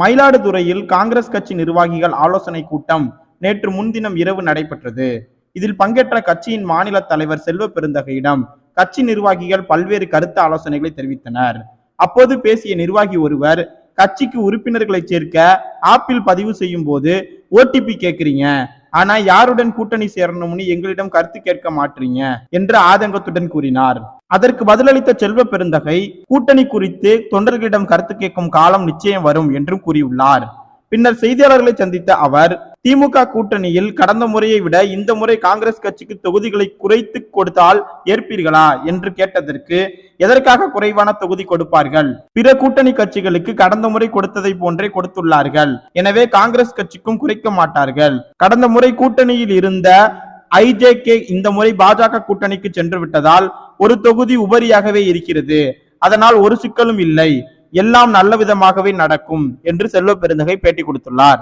மயிலாடுதுறையில் காங்கிரஸ் கட்சி நிர்வாகிகள் ஆலோசனை கூட்டம் நேற்று முன்தினம் இரவு நடைபெற்றது. இதில் பங்கேற்ற கட்சியின் மாநில தலைவர் செல்வ பெருந்தகையிடம் கட்சி நிர்வாகிகள் பல்வேறு கருத்து ஆலோசனைகளை தெரிவித்தனர். அப்போது பேசிய நிர்வாகி ஒருவர் கட்சிக்கு உறுப்பினர்களை சேர்க்க ஆப்பில் பதிவு செய்யும் போது ஓடிபி கேட்குறீங்க. ஆனா யாருடன் கூட்டணி சேரணும்னு எங்களிடம் கருத்து கேட்க மாட்டீங்க என்று ஆதங்கத்துடன் கூறினார். அதற்கு பதிலளித்த செல்வ பெருந்தகை கூட்டணி குறித்து தொண்டர்களிடம் கருத்து கேட்கும் காலம் நிச்சயம் வரும் என்றும் கூறியுள்ளார். பின்னர் செய்தியாளர்களை சந்தித்த அவர் திமுக கூட்டணியில் கடந்த முறையை விட இந்த முறை காங்கிரஸ் கட்சிக்கு தொகுதிகளை குறைத்து கொடுத்தால் ஏற்பீர்களா என்று கேட்டதற்கு எதற்காக குறைவான தொகுதி கொடுப்பார்கள்? பிற கூட்டணி கட்சிகளுக்கு கடந்த முறை கொடுத்ததை போன்றே கொடுத்துள்ளார்கள். எனவே காங்கிரஸ் கட்சிக்கும் குறைக்க மாட்டார்கள். கடந்த முறை கூட்டணியில் இருந்த ஐஜேகே இந்த முறை பாஜக கூட்டணிக்கு சென்று விட்டதால் ஒரு தொகுதி உபரியாகவே இருக்கிறது. அதனால் ஒரு சிக்கலும் இல்லை. எல்லாம் நல்ல விதமாகவே நடக்கும் என்று செல்வ பெருந்தகை பேட்டி கொடுத்துள்ளார்.